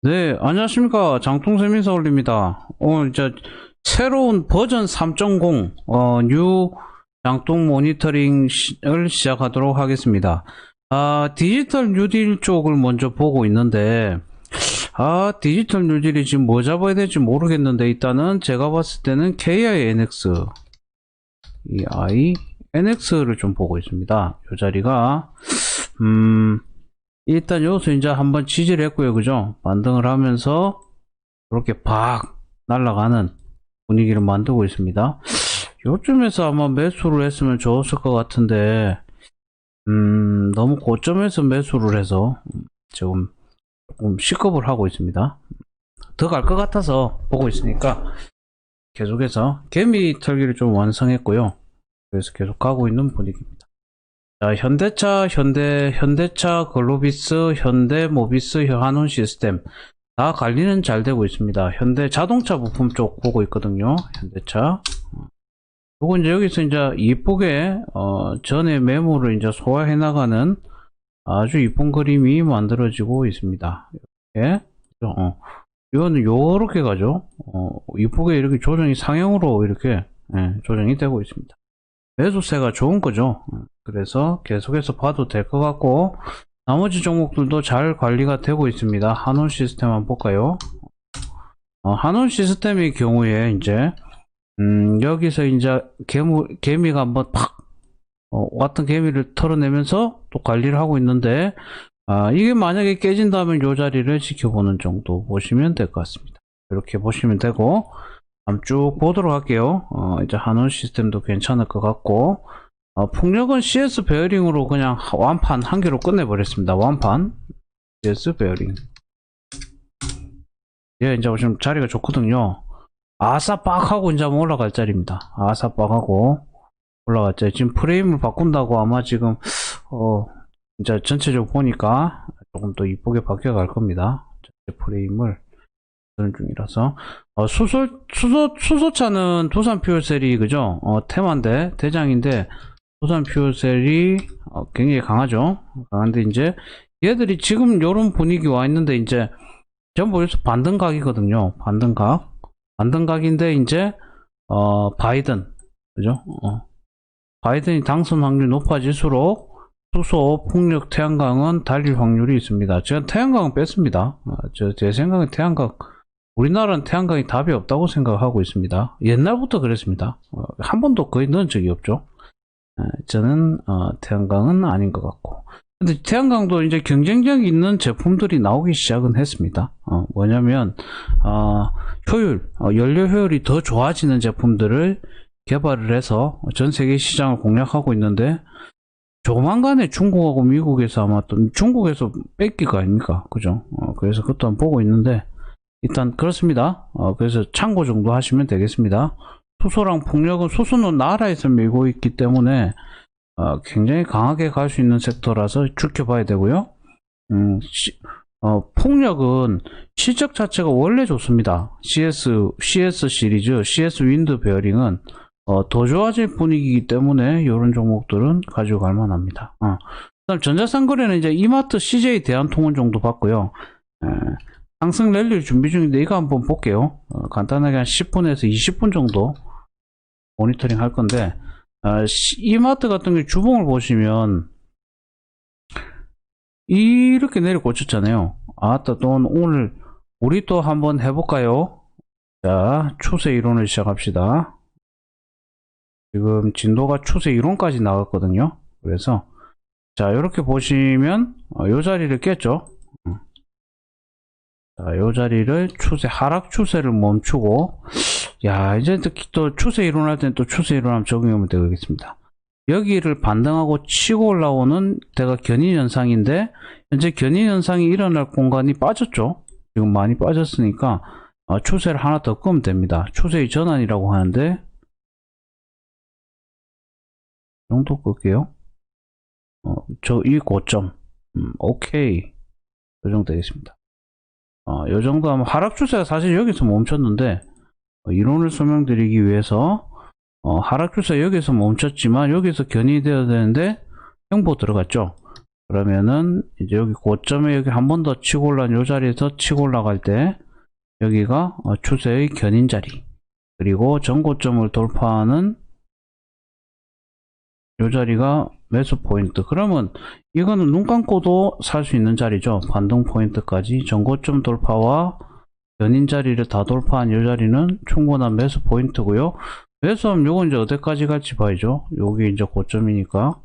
네, 안녕하십니까. 장통세민사 올립니다. 오늘 이제 새로운 버전 3.0, 어, 뉴 장통 모니터링을 시작하도록 하겠습니다. 아, 디지털 뉴딜 쪽을 먼저 보고 있는데, 아, 디지털 뉴딜이 지금 뭐 잡아야 될지 모르겠는데, 일단은 제가 봤을 때는 KINX, 이 I, NX를 좀 보고 있습니다. 이 자리가, 음, 일단 여기서 이제 한번 지지를 했고요. 그죠? 반등을 하면서 이렇게 박 날아가는 분위기를 만들고 있습니다. 요쯤에서 아마 매수를 했으면 좋았을 것 같은데, 음, 너무 고점에서 매수를 해서 지금 조금 시급을 하고 있습니다. 더 갈 것 같아서 보고 있으니까 계속해서 개미 털기를 좀 완성했고요. 그래서 계속 가고 있는 분위기입니다. 자, 현대차, 현대, 현대차, 글로비스, 현대 모비스, 한온 시스템 다 관리는 잘 되고 있습니다. 현대 자동차 부품 쪽 보고 있거든요. 현대차. 요거 이제 여기서 이제 이쁘게 어, 전에 메모를 이제 소화해 나가는 아주 이쁜 그림이 만들어지고 있습니다. 이렇게 어, 이거는 요렇게 가죠. 어, 이쁘게 이렇게 조정이 상향으로 이렇게 예, 조정이 되고 있습니다. 매수세가 좋은 거죠. 그래서 계속해서 봐도 될 것 같고 나머지 종목들도 잘 관리가 되고 있습니다. 한원 시스템 한번 볼까요? 어, 한원 시스템의 경우에 이제 음, 여기서 이제 개무, 개미가 한번 팍 어, 왔던 개미를 털어내면서 또 관리를 하고 있는데 아, 이게 만약에 깨진다면 이 자리를 지켜보는 정도 보시면 될 것 같습니다. 이렇게 보시면 되고 한번 쭉 보도록 할게요. 어, 이제 한원 시스템도 괜찮을 것 같고 어, 풍력은 CS 베어링으로 그냥 완판 한 개로 끝내버렸습니다. 완판 CS 베어링 예, 이제 지금 자리가 좋거든요. 아싸빡 하고 이제 한번 올라갈 자리입니다. 아싸빡 하고 올라갈 자리. 지금 프레임을 바꾼다고 아마 지금 어 이제 전체적으로 보니까 조금 더 이쁘게 바뀌어 갈 겁니다. 전체 프레임을 하는 중이라서 어, 수소 수소 수소차는 두산 퓨얼셀이 그죠? 어, 테마인데 대장인데 두산 퓨얼셀이 어, 굉장히 강하죠. 강한데 이제 얘들이 지금 이런 분위기 와 있는데 이제 전부 여기서 반등각이거든요. 반등각. 반등각인데 이제 어 바이든 그죠? 어. 바이든이 당선 확률이 높아질수록 수소, 풍력, 태양광은 달릴 확률이 있습니다. 제가 태양광은 뺐습니다. 어, 저, 제 생각엔 태양광 우리나라는 태양광이 답이 없다고 생각하고 있습니다. 옛날부터 그랬습니다. 어, 한 번도 거의 넣은 적이 없죠. 에, 저는 어, 태양광은 아닌 것 같고. 근데 태양광도 이제 경쟁력 있는 제품들이 나오기 시작은 했습니다. 어, 뭐냐면 어, 효율, 어, 연료 효율이 더 좋아지는 제품들을 개발을 해서 전 세계 시장을 공략하고 있는데 조만간에 중국하고 미국에서 아마 또 중국에서 뺏기가 아닙니까? 그죠? 어, 그래서 그것도 한번 보고 있는데 일단 그렇습니다. 어, 그래서 참고 정도 하시면 되겠습니다. 수소랑 풍력은 수소는 나라에서 밀고 있기 때문에 어, 굉장히 강하게 갈 수 있는 섹터라서 지켜봐야 되고요. 음, 시- 어, 폭력은 실적 자체가 원래 좋습니다. CS, CS 시리즈, CS 윈드 베어링은 어, 더 좋아질 분위기이기 때문에 이런 종목들은 가지고 갈 만합니다. 어. 그다음 전자상거래는 이제 이마트, CJ, 대한통운 정도 봤고요. 에, 상승 랠리를 준비 중인데 이거 한번 볼게요. 어, 간단하게 한 10분에서 20분 정도 모니터링 할 건데 아, 시- 이마트 같은 경우 주봉을 보시면 이렇게 내려 꽂혔잖아요. 아따 또 오늘 우리 또 한번 해볼까요? 자 추세 이론을 시작합시다. 지금 진도가 추세 이론까지 나갔거든요. 그래서 자 이렇게 보시면 어, 요 자리를 깼죠. 음. 자, 요 자리를 추세 하락 추세를 멈추고 야 이제 또, 또 추세 이론할 때는 또 추세 한번 적용하면 되겠습니다. 여기를 반등하고 치고 올라오는 데가 견인 현상인데 현재 견인 현상이 일어날 공간이 빠졌죠. 지금 많이 빠졌으니까 어, 추세를 하나 더 끄면 됩니다. 추세의 전환이라고 하는데 이 정도 끌게요. 어, 저 이 고점 음, 오케이 이 정도 되겠습니다. 어, 이 정도 하면 하락 추세가 사실 여기서 멈췄는데 어, 이론을 설명드리기 위해서 어, 하락 추세 여기서 멈췄지만 여기서 견인이 되어야 되는데 형보 들어갔죠. 그러면은 이제 여기 고점에 여기 한 번 더 치고 올라온 요 자리에서 치고 올라갈 때 여기가 어, 추세의 견인 자리. 그리고 전고점을 돌파하는 요 자리가 매수 포인트. 그러면 이거는 눈 감고도 살 수 있는 자리죠. 반등 포인트까지 전고점 돌파와 견인 자리를 다 돌파한 요 자리는 충분한 매수 포인트고요 매수하면 요건 이제 어디까지 갈지 봐야죠 여기 이제 고점이니까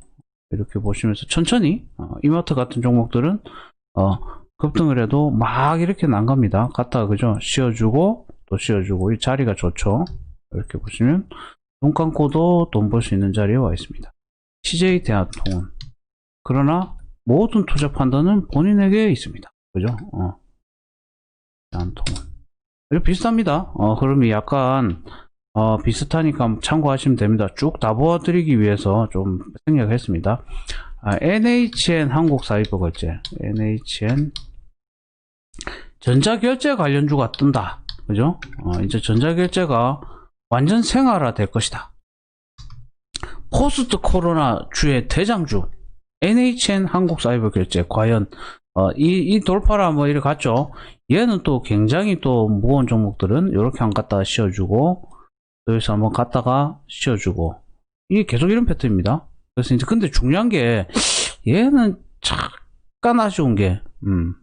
이렇게 보시면서 천천히 어, 이마트 같은 종목들은 어, 급등을 해도 막 이렇게 난 갑니다. 갔다가 그죠? 씌워주고 또 씌워주고 이 자리가 좋죠. 이렇게 보시면 눈 감고도 돈 벌 수 있는 자리에 와 있습니다. CJ 대한통운 그러나 모든 투자 판단은 본인에게 있습니다. 그죠? 어. 대한통운 이거 비슷합니다. 어, 그러면 약간 어, 비슷하니까 참고하시면 됩니다. 쭉 다 보여드리기 위해서 좀 생략했습니다. 아, NHN 한국 사이버 결제, NHN 전자결제 관련주가 뜬다. 그죠? 어, 이제 전자결제가 완전 생활화 될 것이다. 포스트 코로나 주의 대장주, NHN 한국 사이버 결제, 과연, 어, 이, 이 돌파라 뭐 이래 갔죠? 얘는 또 굉장히 또 무거운 종목들은 이렇게 한 갖다가 씌워주고, 여기서 한번 갔다가 씌워주고, 이게 계속 이런 패턴입니다. 그래서 이제 근데 중요한 게 얘는 잠깐 아쉬운 게 음.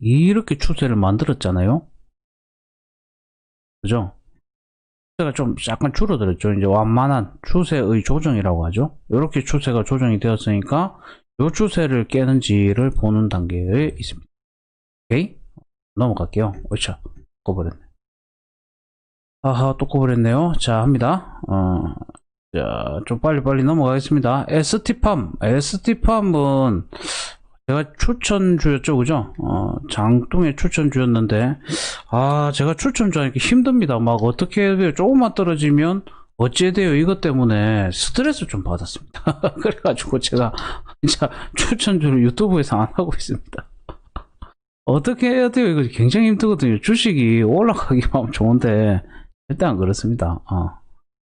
이렇게 추세를 만들었잖아요. 그죠? 추세가 좀 약간 줄어들었죠. 이제 완만한 추세의 조정이라고 하죠. 이렇게 추세가 조정이 되었으니까 이 추세를 깨는지를 보는 단계에 있습니다. 오케이? 넘어갈게요. 어이차, 꺼버렸네. 아하, 또 꺼버렸네요. 자, 합니다. 어, 자, 좀 빨리빨리 넘어가겠습니다. ST팜. ST팜은 제가 추천 주였죠, 그죠? 어, 장동의 추천 주였는데, 아, 제가 추천주하니까 힘듭니다. 막 어떻게? 조금만 떨어지면 어찌해야 돼요? 이것 때문에 스트레스 좀 받았습니다. 그래가지고 제가 진짜 추천주를 유튜브에서 안 하고 있습니다. 어떻게 해야 돼요? 이거 굉장히 힘들거든요. 주식이 올라가기만 하면 좋은데, 절대 안 그렇습니다. 어.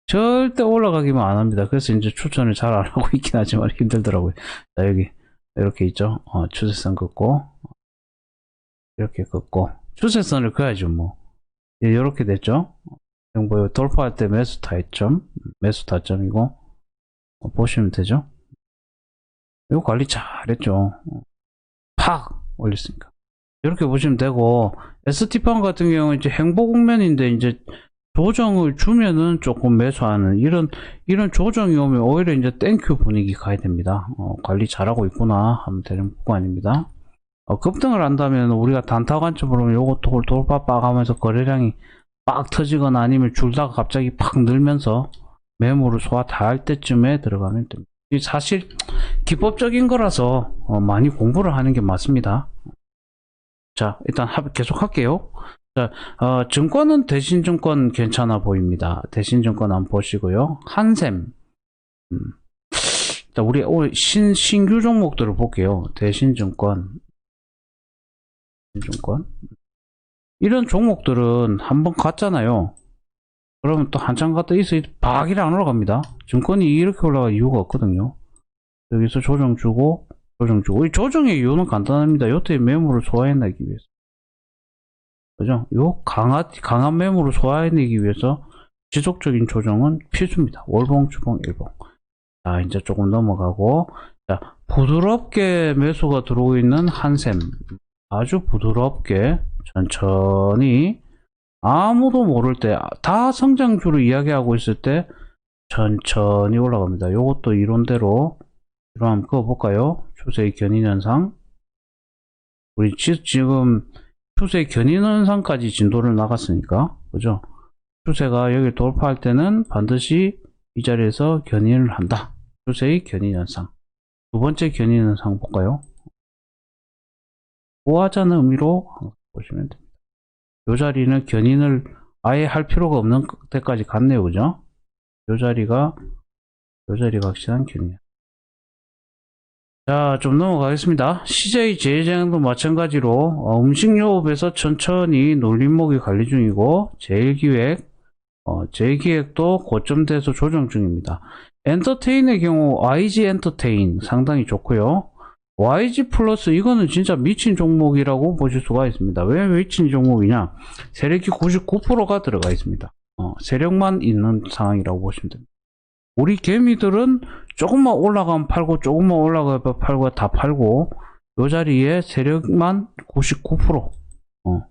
절대 올라가기만 안 합니다. 그래서 이제 추천을 잘 안 하고 있긴 하지만 힘들더라고요. 자, 여기, 이렇게 있죠. 어, 추세선 긋고, 이렇게 긋고, 추세선을 그어야죠, 뭐. 예, 이렇게 됐죠. 정보 돌파할 때 매수 타점, 매수 타점이고, 어, 보시면 되죠. 이거 관리 잘했죠. 팍! 올렸으니까. 이렇게 보시면 되고, ST판 같은 경우는 이제 행보 국면인데, 이제 조정을 주면은 조금 매수하는 이런 이런 조정이 오면 오히려 이제 땡큐 분위기 가야 됩니다. 어, 관리 잘하고 있구나 하면 되는 구간입니다. 어, 급등을 한다면 우리가 단타 관점으로 요것도 돌파 빡 하면서 거래량이 빡 터지거나 아니면 줄다가 갑자기 팍 늘면서 매물을 소화 다 할 때쯤에 들어가면 됩니다. 이 사실 기법적인 거라서 어, 많이 공부를 하는 게 맞습니다. 자 일단 합- 계속 할게요. 자, 어, 증권은 대신증권 괜찮아 보입니다. 대신증권 한번 보시고요. 한샘. 음. 자, 우리 오늘 신, 신규 종목들을 볼게요. 대신증권. 대신증권. 이런 종목들은 한번 갔잖아요. 그러면 또 한참 갔다 있어, 박이라 안 올라갑니다. 증권이 이렇게 올라갈 이유가 없거든요. 여기서 조정 주고, 조정. 이 조정의 이유는 간단합니다. 요때 매물을 소화해내기 위해서. 그죠? 요 강한, 강한 매물을 소화해내기 위해서 지속적인 조정은 필수입니다. 월봉, 주봉, 일봉. 자, 이제 조금 넘어가고, 자, 부드럽게 매수가 들어오고 있는 한샘. 아주 부드럽게, 천천히, 아무도 모를 때, 다 성장주로 이야기하고 있을 때, 천천히 올라갑니다. 요것도 이론대로, 이론 한번 그어볼까요? 추세의 견인현상. 우리 지, 지금, 추세 견인 현상까지 진도를 나갔으니까 그죠? 추세가 여기 돌파할 때는 반드시 이 자리에서 견인을 한다. 추세의 견인 현상. 두 번째 견인 현상 볼까요? 보하자는 의미로 보시면 됩니다. 이 자리는 견인을 아예 할 필요가 없는 때까지 갔네요, 그죠? 이 자리가 이 자리가 확실한 견인. 자, 좀 넘어가겠습니다. CJ 제일제약도 마찬가지로 어, 음식료업에서 천천히 놀림목이 관리 중이고 제일기획 어, 재기획도 고점돼서 조정 중입니다. 엔터테인의 경우 YG 엔터테인 상당히 좋고요. YG 플러스 이거는 진짜 미친 종목이라고 보실 수가 있습니다. 왜 미친 종목이냐? 세력이 99%가 들어가 있습니다. 어, 세력만 있는 상황이라고 보시면 됩니다. 우리 개미들은 조금만 올라가면 팔고 조금만 올라가면 팔고 다 팔고 요 자리에 세력만 99%. 어.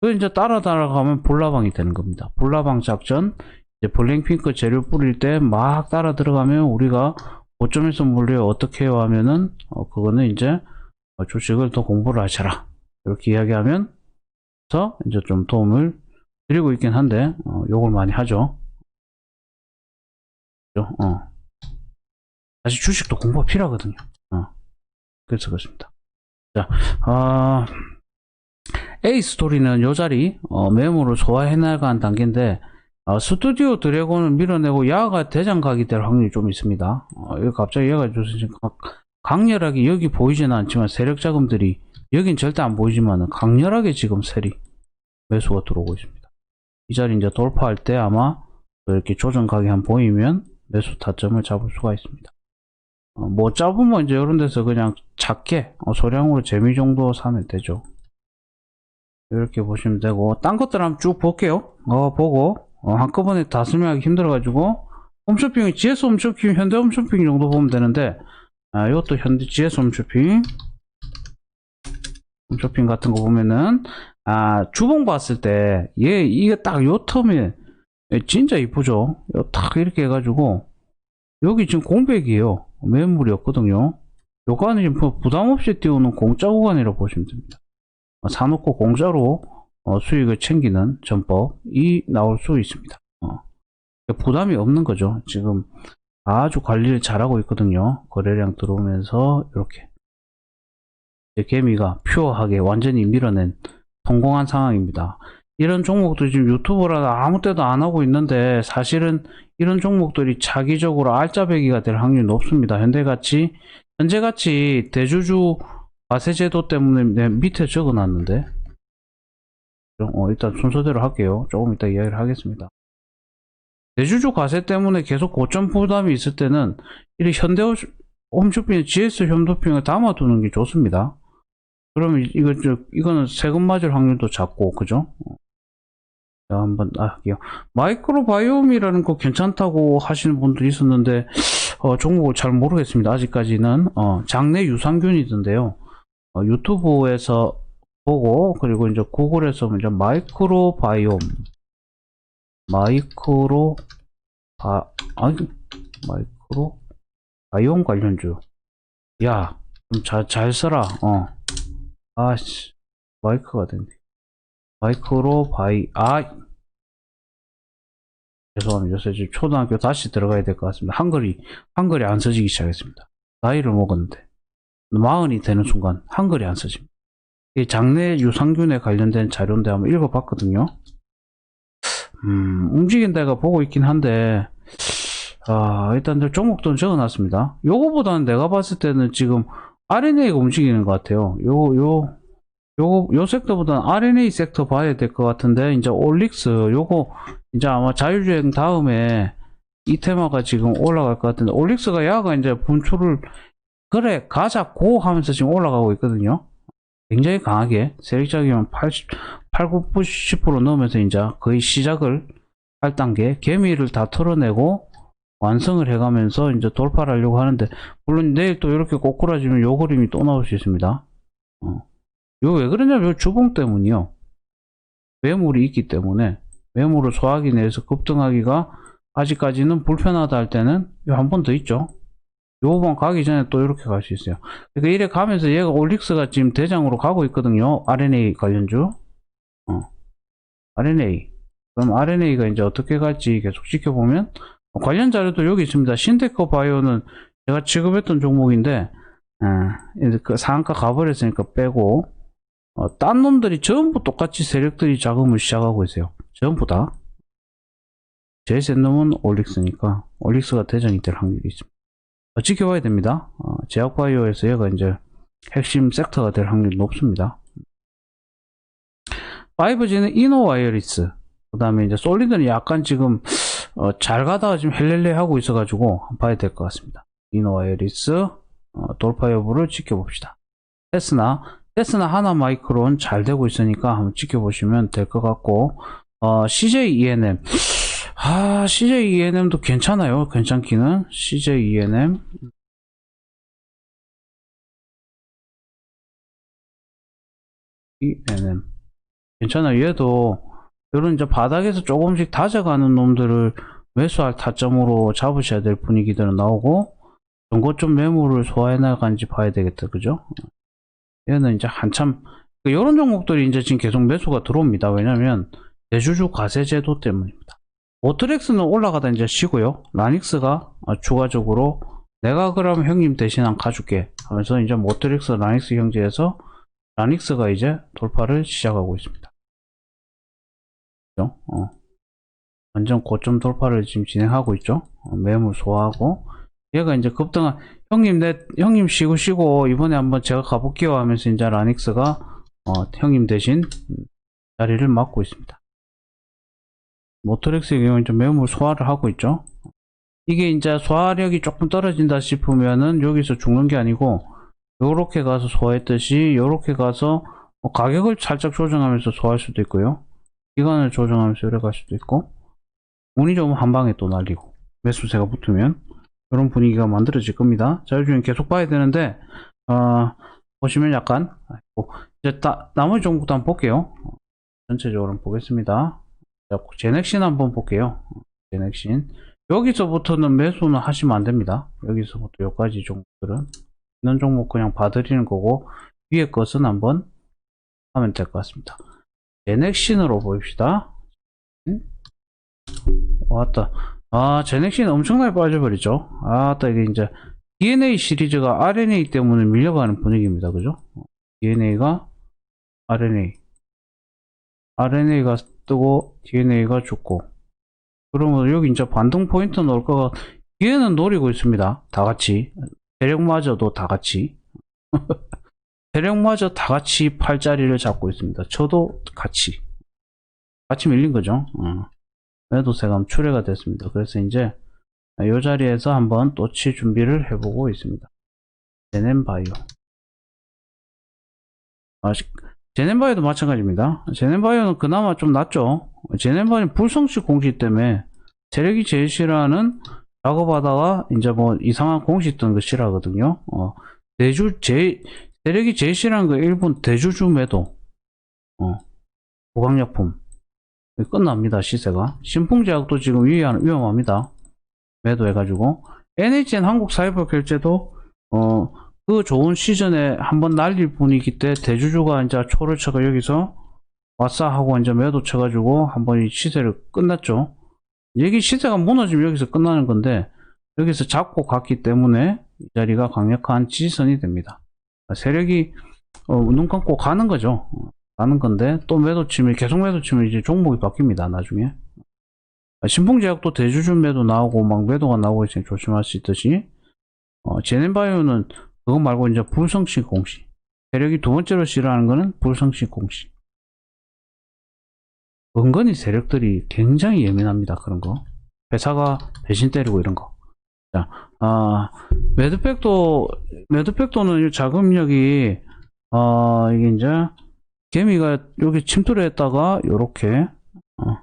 그 이제 따라 따라가면 볼라방이 되는 겁니다. 볼라방 작전. 이제 블랙핑크 재료 뿌릴 때 막 따라 들어가면 우리가 5점에서 물려 어떻게 해요 하면은 어, 그거는 이제 어, 주식을 더 공부를 하셔라. 이렇게 이야기하면 서 이제 좀 도움을 드리고 있긴 한데 어, 욕을 많이 하죠. 어. 사실 주식도 공부가 필요하거든요. 어. 그래서 그렇습니다. 자, 아, A 스토리는 요 자리 어, 매물을 소화해 나가는 단계인데 어, 스튜디오 드래곤을 밀어내고 야가 대장 각이 될 확률이 좀 있습니다. 어, 여기 갑자기 조금 강렬하게 여기 보이지는 않지만 세력 자금들이 여긴 절대 안 보이지만 강렬하게 지금 세리 매수가 들어오고 있습니다. 이 자리 이제 돌파할 때 아마 이렇게 조정 각이 한 보이면 매수 타점을 잡을 수가 있습니다. 어, 뭐 잡으면 이제 이런 데서 그냥 작게 어, 소량으로 재미 정도 사면 되죠. 이렇게 보시면 되고 딴 것들 한번 쭉 볼게요. 어 보고 어, 한꺼번에 다 설명하기 힘들어가지고 홈쇼핑이 GS 홈쇼핑, 현대 홈쇼핑 정도 보면 되는데 아, 이것도 현대 GS 홈쇼핑 홈쇼핑 같은 거 보면은 아 주봉 봤을 때 얘 이게 딱 요 텀에 진짜 이쁘죠. 요딱 이렇게 해가지고 여기 지금 공백이에요. 매물이 없거든요. 요거는 지금 뭐 부담 없이 띄우는 공짜 구간이라고 보시면 됩니다. 어, 사놓고 공짜로 어, 수익을 챙기는 전법이 나올 수 있습니다. 어, 부담이 없는 거죠. 지금 아주 관리를 잘하고 있거든요. 거래량 들어오면서 이렇게 개미가 퓨어하게 완전히 밀어낸 성공한 상황입니다. 이런 종목들 지금 유튜브라 아무 때도 안 하고 있는데 사실은 이런 종목들이 차기적으로 알짜배기가 될 확률이 높습니다. 현대같이 현재같이 대주주 과세제도 때문에 내 밑에 적어놨는데 어, 일단 순서대로 할게요. 조금 이따 이야기를 하겠습니다. 대주주 과세 때문에 계속 고점 부담이 있을 때는 이 현대 홈쇼핑 GS 홈쇼핑을 담아두는 게 좋습니다. 그러면 이거 저 이거는 세금 맞을 확률도 작고 그죠? 자, 한번 아, 할게요. 마이크로바이옴이라는 거 괜찮다고 하시는 분들이 있었는데 어, 종목을 잘 모르겠습니다. 아직까지는. 어, 장내 유산균이던데요. 어, 유튜브에서 보고 그리고 이제 구글에서 이제 마이크로바이옴. 마이크로 바 아니 마이크로 바이옴 관련주. 야 좀 잘 잘 써라. 어. 아씨. 마이크가 됐네 마이크로 바이 아 죄송합니다 요새 지금 초등학교 다시 들어가야 될 것 같습니다 한글이 한글이 안 써지기 시작했습니다 나이를 먹었는데 마흔이 되는 순간 한글이 안 써집니다 이 장내 유산균에 관련된 자료인데 한번 읽어봤거든요. 음, 움직인 데가 보고 있긴 한데, 아, 일단 종목도 적어놨습니다. 요거보다는 내가 봤을 때는 지금 RNA가 움직이는 것 같아요. 요, 요, 요, 요 섹터보다는 RNA 섹터 봐야 될 것 같은데, 이제 올릭스, 요거, 이제 아마 자율주행 다음에 이 테마가 지금 올라갈 것 같은데, 올릭스가 야가 이제 분출을, 그래, 가자고 하면서 지금 올라가고 있거든요. 굉장히 강하게 세력자기면 80, 8, 9, 90% 넘으면서 이제 거의 시작을 할 단계 개미를 다 털어내고 완성을 해가면서 이제 돌파를 하려고 하는데 물론 내일 또 이렇게 꼬꾸라지면 요 그림이 또 나올 수 있습니다. 어. 요왜 그러냐면 요 주봉 때문이요. 매물이 있기 때문에 매물을 소화하기 내에서 급등하기가 아직까지는 불편하다 할 때는 한 번 더 있죠. 요번 가기 전에 또 이렇게 갈 수 있어요. 그러니까 이래 가면서 얘가 올릭스가 지금 대장으로 가고 있거든요. RNA 관련주. 어. RNA. 그럼 RNA가 이제 어떻게 갈지 계속 지켜보면 관련 자료도 여기 있습니다. 신테커 바이오는 제가 취급했던 종목인데 에, 그 상한가 가버렸으니까 빼고 어, 딴 놈들이 전부 똑같이 세력들이 자금을 시작하고 있어요. 전부 다. 제일 센 놈은 올릭스니까 올릭스가 대장이 될 확률이 있습니다. 어, 지켜봐야 됩니다. 어, 제약바이오에서 얘가 이제 핵심 섹터가 될 확률이 높습니다. 5G는 이노와이어리스. 그 다음에 이제 솔리드는 약간 지금, 어, 잘 가다가 지금 헬렐레 하고 있어 가지고, 한번 봐야 될 것 같습니다. 이노와 에리스, 어, 돌파 여부를 지켜봅시다. 테스나, 테스나 하나 마이크론 잘 되고 있으니까 한번 지켜보시면 될 것 같고, 어, CJ ENM. 아, CJ ENM도 괜찮아요. 괜찮기는. CJ ENM. ENM. 괜찮아요. 얘도, 이런 이제 바닥에서 조금씩 다져가는 놈들을 매수할 타점으로 잡으셔야 될 분위기들은 나오고, 전고 좀 매물을 소화해 나간지 봐야 되겠다. 그죠? 얘는 이제 한참, 이런 종목들이 이제 지금 계속 매수가 들어옵니다. 왜냐면, 대주주 과세 제도 때문입니다. 오트렉스는 올라가다 이제 쉬고요. 라닉스가 어, 추가적으로 내가 그럼 형님 대신 한 가줄게 하면서 이제 모트렉스 라닉스 형제에서 라닉스가 이제 돌파를 시작하고 있습니다. 그죠? 어. 완전 고점 돌파를 지금 진행하고 있죠. 어, 매물 소화하고 얘가 이제 급등한 형님 내 형님 쉬고 쉬고 이번에 한번 제가 가볼게요 하면서 이제 라닉스가 어, 형님 대신 자리를 맡고 있습니다. 모토렉스의 경우는 좀 매물 소화를 하고 있죠. 이게 이제 소화력이 조금 떨어진다 싶으면은 여기서 죽는 게 아니고 요렇게 가서 소화했듯이 요렇게 가서 뭐 가격을 살짝 조정하면서 소화할 수도 있고요. 기간을 조정하면서 이래 갈 수도 있고 운이 좋으면 한 방에 또 날리고 매수세가 붙으면 이런 분위기가 만들어질 겁니다. 자율주행 계속 봐야 되는데 어, 보시면 약간 이제 따, 나머지 종목도 한번 볼게요. 전체적으로 보겠습니다. 자, 제넥신 한번 볼게요. 제넥신. 여기서부터는 매수는 하시면 안 됩니다. 여기서부터 여기까지 종목들은. 있는 종목 그냥 봐드리는 거고, 위에 것은 한번 하면 될 것 같습니다. 제넥신으로 보입시다. 음? 왔다. 아, 제넥신 엄청나게 빠져버리죠. 아, 따 이게 이제 DNA 시리즈가 RNA 때문에 밀려가는 분위기입니다. 그죠? DNA가 RNA. RNA가 뜨고 DNA가 죽고 그러면 여기 이제 반등 포인트 넣을 거가 얘는 노리고 있습니다. 다 같이 대력마저도 다 같이 대력마저 다 같이 팔자리를 잡고 있습니다. 저도 같이 같이 밀린 거죠. 어. 매도세감 출회가 됐습니다. 그래서 이제 이 자리에서 한번 또치 준비를 해보고 있습니다. 제넨바이오 아, 제넨바이오도 마찬가지입니다. 제넨바이오는 그나마 좀 낫죠. 제넨바이오는 불성식 공시 때문에 세력이 싫어하는 작업하다가 이제 뭐 이상한 공시 뜨는 거 싫어하거든요. 어, 대주 제 세력이 제일 싫어하는 거 일본 대주주 매도. 어, 보강약품 끝납니다 시세가. 신풍제약도 지금 위험, 위험합니다. 매도해가지고 NHN 한국사이버 결제도 어, 그 좋은 시즌에 한번 날릴 분위기 때 대주주가 이제 초를 쳐가 여기서 왔싸 하고 이제 매도 쳐가지고 한번 이 시세를 끝났죠. 여기 시세가 무너지면 여기서 끝나는 건데 여기서 잡고 갔기 때문에 이 자리가 강력한 지지선이 됩니다. 세력이 어, 눈 감고 가는 거죠. 어, 가는 건데 또 매도 치면 계속 매도 치면 이제 종목이 바뀝니다. 나중에 신풍제약도 대주주 매도 나오고 막 매도가 나오고 있으니 조심할 수 있듯이 어, 제넨바이오는 그거 말고 이제 불성식 공시. 세력이 두 번째로 싫어하는 거는 불성식 공시. 은근히 세력들이 굉장히 예민합니다. 그런 거. 회사가 배신 때리고 이런 거. 자, 아, 매드팩도, 매드팩도는 자금력이, 아, 이게 이제, 개미가 여기 침투를 했다가, 요렇게, 어,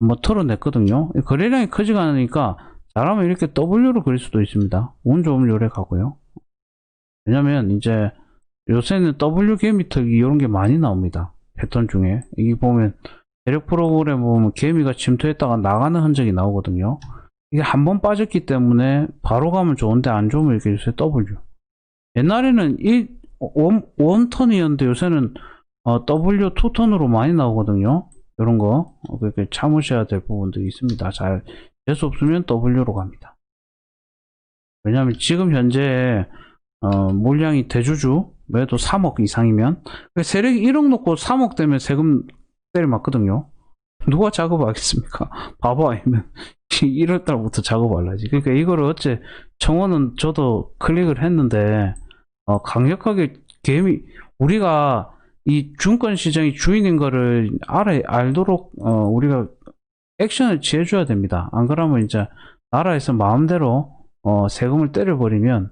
뭐 털어냈거든요. 거래량이 크지가 않으니까, 잘하면 이렇게 W로 그릴 수도 있습니다. 운 좋으면 요래 가고요. 왜냐면 이제 요새는 W 개미특이 이런 게 많이 나옵니다. 패턴 중에. 이게 보면 대력 프로그램 보면 개미가 침투했다가 나가는 흔적이 나오거든요. 이게 한 번 빠졌기 때문에 바로 가면 좋은데 안 좋으면 이렇게 요새 W. 옛날에는 이 원, 원턴이었는데 요새는 어, W 투턴으로 많이 나오거든요. 이런 거. 어, 그렇게 참으셔야 될 부분도 있습니다. 잘, 재수 없으면 W로 갑니다. 왜냐면 지금 현재 어, 물량이 대주주 매도 3억 이상이면 세력이 1억 놓고 3억 되면 세금 때려 맞거든요. 누가 작업하겠습니까? 바보 아니면 1월달부터 작업하려지. 그러니까 이거를 어째 청원은 저도 클릭을 했는데 어, 강력하게 개미 우리가 이 증권 시장이 주인인 거를 알아 알도록 어, 우리가 액션을 취해줘야 됩니다. 안 그러면 이제 나라에서 마음대로 어, 세금을 때려버리면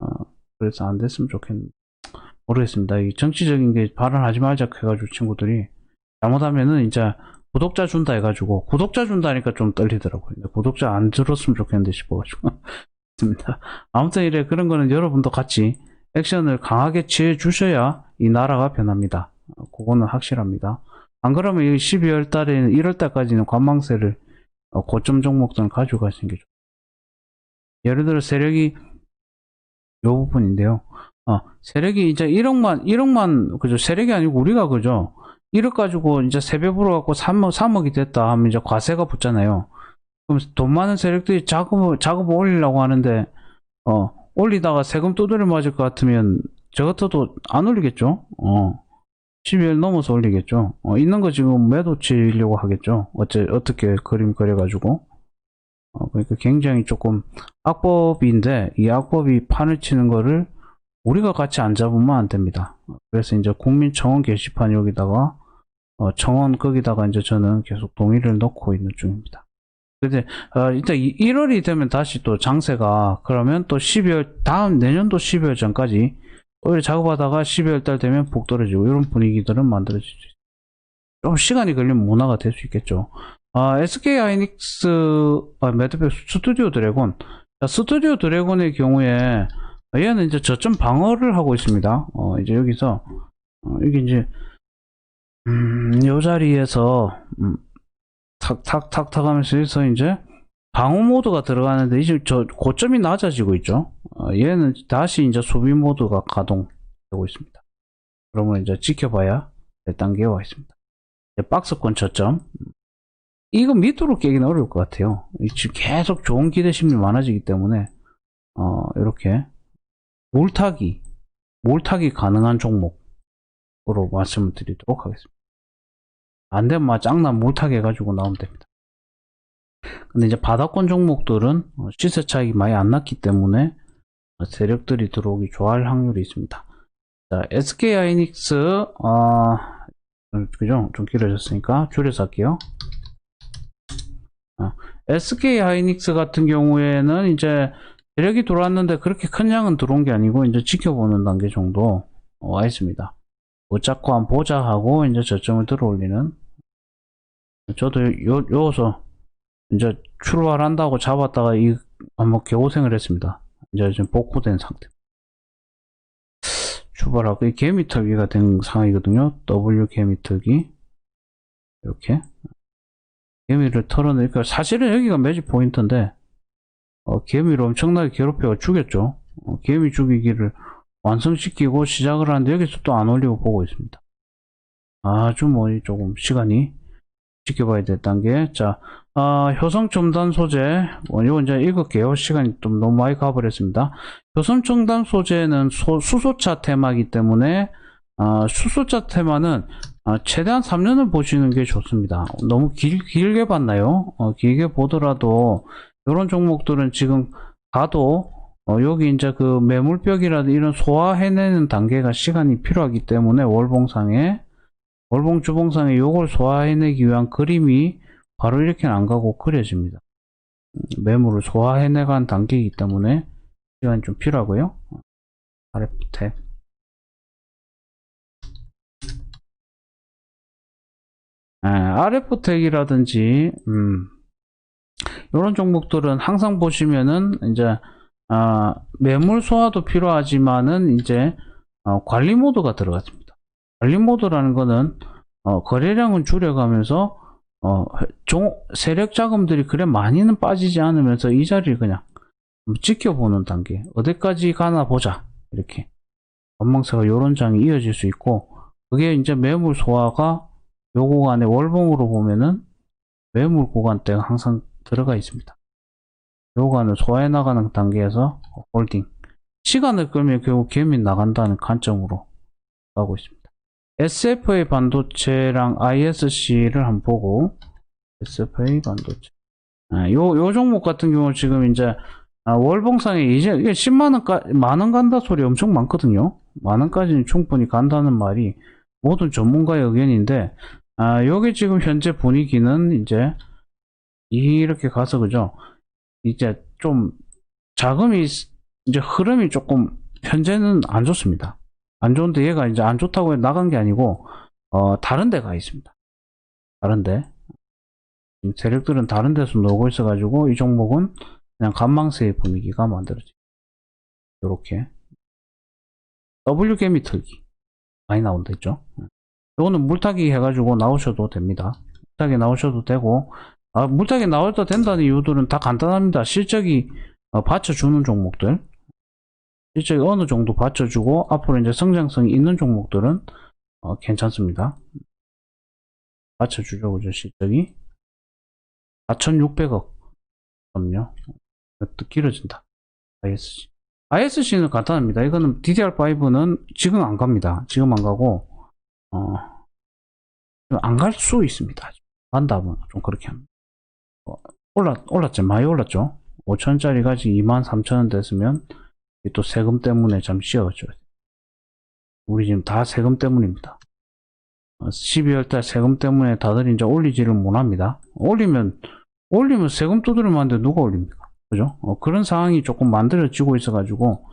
어, 그래서 안 됐으면 좋겠는데 모르겠습니다. 이 정치적인 게 발언하지 말자 해가지고 친구들이 잘못하면은 이제 구독자 준다 해가지고 구독자 준다니까 좀 떨리더라고요. 구독자 안 들었으면 좋겠는데 싶어가지고. 아무튼 이래 그런 거는 여러분도 같이 액션을 강하게 취해 주셔야 이 나라가 변합니다. 어, 그거는 확실합니다. 안 그러면 이 12월 달에는 1월 달까지는 관망세를 어, 고점 종목들은 가져가시는 게 좋아요. 예를 들어 세력이 요 부분인데요. 어, 세력이 이제 1억만, 1억만, 그죠? 세력이 아니고 우리가 그죠? 1억 가지고 이제 세배부로 갖고 3억, 3억이 됐다 하면 이제 과세가 붙잖아요. 그럼 돈 많은 세력들이 자금, 자금 올리려고 하는데, 어, 올리다가 세금 두드려 맞을 것 같으면 저 같아도 안 올리겠죠? 어. 12월 넘어서 올리겠죠? 어, 있는 거 지금 매도 치려고 하겠죠? 어째, 어떻게 그림 그려 가지고. 어, 그러니까 굉장히 조금 악법인데, 이 악법이 판을 치는 거를 우리가 같이 안 잡으면 안 됩니다. 어, 그래서 이제 국민청원 게시판 여기다가, 어, 청원 거기다가 이제 저는 계속 동의를 넣고 있는 중입니다. 근데, 어, 일단 1월이 되면 다시 또 장세가, 그러면 또 12월, 다음 내년도 12월 전까지 오히려 작업하다가 12월 달 되면 복 떨어지고 이런 분위기들은 있어요. 좀 시간이 걸리면 문화가 될 수 있겠죠. 아, SK 하이닉스 아, 매드백 스튜디오 드래곤. 자, 스튜디오 드래곤의 경우에 얘는 이제 저점 방어를 하고 있습니다. 어, 이제 여기서 어, 여기 이제 음, 요 자리에서 음, 탁탁탁탁 하면서 여기서 이제 방어 모드가 들어가는데 이제 저 고점이 낮아지고 있죠. 어, 얘는 다시 이제 소비 모드가 가동되고 있습니다. 그러면 이제 지켜봐야 될 단계에 와 있습니다. 박스권 저점. 이거 밑으로 깨기는 어려울 것 같아요. 이 지금 계속 좋은 기대 심리 많아지기 때문에 어, 이렇게 몰타기, 몰타기 가능한 종목으로 말씀을 드리도록 하겠습니다. 안 되면 막 짱나 몰타기 해가지고 나오면 됩니다. 근데 이제 바닥권 종목들은 어, 시세 차익이 많이 안 났기 때문에 세력들이 들어오기 좋아할 확률이 있습니다. 자, SK 하이닉스, 어, 그죠? 좀 길어졌으니까 줄여서 할게요. 어, SK 하이닉스 같은 경우에는 이제 세력이 들어왔는데 그렇게 큰 양은 들어온 게 아니고 이제 지켜보는 단계 정도 와 있습니다. 어차고 한 보자 하고 이제 저점을 들어 올리는 저도 요, 요서 이제 출발한다고 잡았다가 이 한번 개고생을 했습니다. 이제 지금 복구된 상태. 출발하고 이 개미털기가 된 상황이거든요. W 개미털기 이렇게 개미를 털어내니까 사실은 여기가 매직 포인트인데 어, 개미를 엄청나게 괴롭혀 죽였죠. 어, 개미 죽이기를 완성시키고 시작을 하는데 여기서 또 안 올리고 보고 있습니다. 아주 뭐 조금 시간이 지켜봐야 될 단계. 자, 아, 효성 첨단 소재. 어, 이거 이제 읽을게요. 시간이 좀 너무 많이 가버렸습니다. 효성 첨단 소재는 소- 수소차 테마이기 때문에, 아, 수소차 테마는 아, 최대한 3년을 보시는 게 좋습니다. 너무 길, 길게 봤나요? 어, 길게 보더라도, 이런 종목들은 지금 가도, 어, 여기 이제 그 매물벽이라든 이런 소화해내는 단계가 시간이 필요하기 때문에 월봉상에, 월봉 주봉상에 요걸 소화해내기 위한 그림이 바로 이렇게는 안 가고 그려집니다. 음, 매물을 소화해내간 단계이기 때문에 시간이 좀 필요하고요. 아래 탭. RF택이라든지 음, 이런 종목들은 항상 보시면은 이제 아, 매물 소화도 필요하지만은 이제 어, 관리 모드가 들어갔습니다. 관리 모드라는 거는 어, 거래량은 줄여가면서 어, 종, 세력 자금들이 그래 많이는 빠지지 않으면서 이 자리를 그냥 지켜보는 단계. 어디까지 가나 보자. 이렇게. 전망세가 요런 장이 이어질 수 있고, 그게 이제 매물 소화가 요 구간에 월봉으로 보면은 매물 구간대가 항상 들어가 있습니다. 요 구간을 소화해 나가는 단계에서 홀딩. 시간을 끌면 결국 개미 나간다는 관점으로 가고 있습니다. SFA 반도체랑 ISC를 한번 보고 SFA 반도체 아, 요, 요 종목 같은 경우 지금 이제 아, 월봉상에 이제 이게 10만원까 만원 간다 소리 엄청 많거든요 만원까지는 충분히 간다는 말이 모든 전문가의 의견인데 아, 요게 지금 현재 분위기는 이제 이렇게 가서 그죠? 이제 좀 자금이 이제 흐름이 조금 현재는 안 좋습니다. 안 좋은데 얘가 이제 안 좋다고 나간 게 아니고 어 다른 데가 있습니다. 다른 데 세력들은 다른 데서 놀고 있어 가지고 이 종목은 그냥 간망세의 분위기가 만들어집니다. 이렇게 W 개미 털기 많이 나온다 했죠. 이거는 물타기 해가지고 나오셔도 됩니다. 물타기 나오셔도 되고 아, 물타기 나와도 된다는 이유들은 다 간단합니다. 실적이 어, 받쳐주는 종목들 실적이 어느 정도 받쳐주고 앞으로 이제 성장성이 있는 종목들은 어, 괜찮습니다. 받쳐주죠, 그죠, 실적이 4,600억 그럼요. 또 길어진다. ISC. ISC는 간단합니다. 이거는 DDR5는 지금 안 갑니다. 지금 안 가고, 어, 안 갈 수 있습니다. 간다면 좀 그렇게 합니다. 어, 올랐, 올랐죠. 많이 올랐죠. 5천원짜리가 지금 2만 3천원 됐으면, 또 세금 때문에 잠시 쉬어줘야 돼요. 우리 지금 다 세금 때문입니다. 12월 달 세금 때문에 다들 이제 올리지를 못합니다. 올리면, 올리면 세금 두드리면 하는데 누가 올립니까? 그죠? 어, 그런 상황이 조금 만들어지고 있어가지고,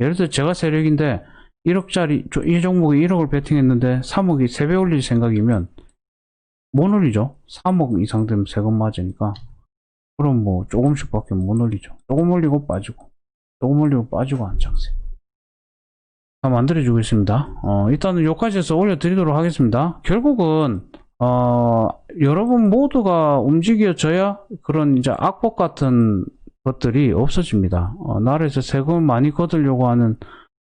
예를 들어 제가 세력인데, 1억짜리, 이 종목에 1억을 베팅했는데, 3억이 3배 올릴 생각이면, 못 올리죠? 3억 이상 되면 세금 맞으니까. 그럼 뭐, 조금씩밖에 못 올리죠. 조금 올리고 빠지고, 조금 올리고 빠지고 한 장세. 다 만들어주고 있습니다. 어, 일단은 여기까지 해서 올려드리도록 하겠습니다. 결국은, 어, 여러분 모두가 움직여져야 그런 이제 악복 같은 것들이 없어집니다. 어, 나라에서 세금을 많이 거두려고 하는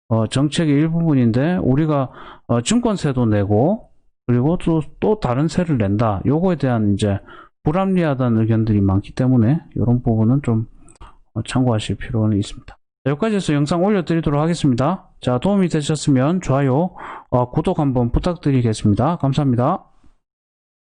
어, 정책의 일부분인데 우리가 어, 증권세도 내고 그리고 또, 또 다른 세를 낸다. 요거에 대한 이제 불합리하다는 의견들이 많기 때문에 이런 부분은 좀 어, 참고하실 필요는 있습니다. 자, 여기까지 해서 영상 올려드리도록 하겠습니다. 자, 도움이 되셨으면 좋아요, 어, 구독 한번 부탁드리겠습니다. 감사합니다.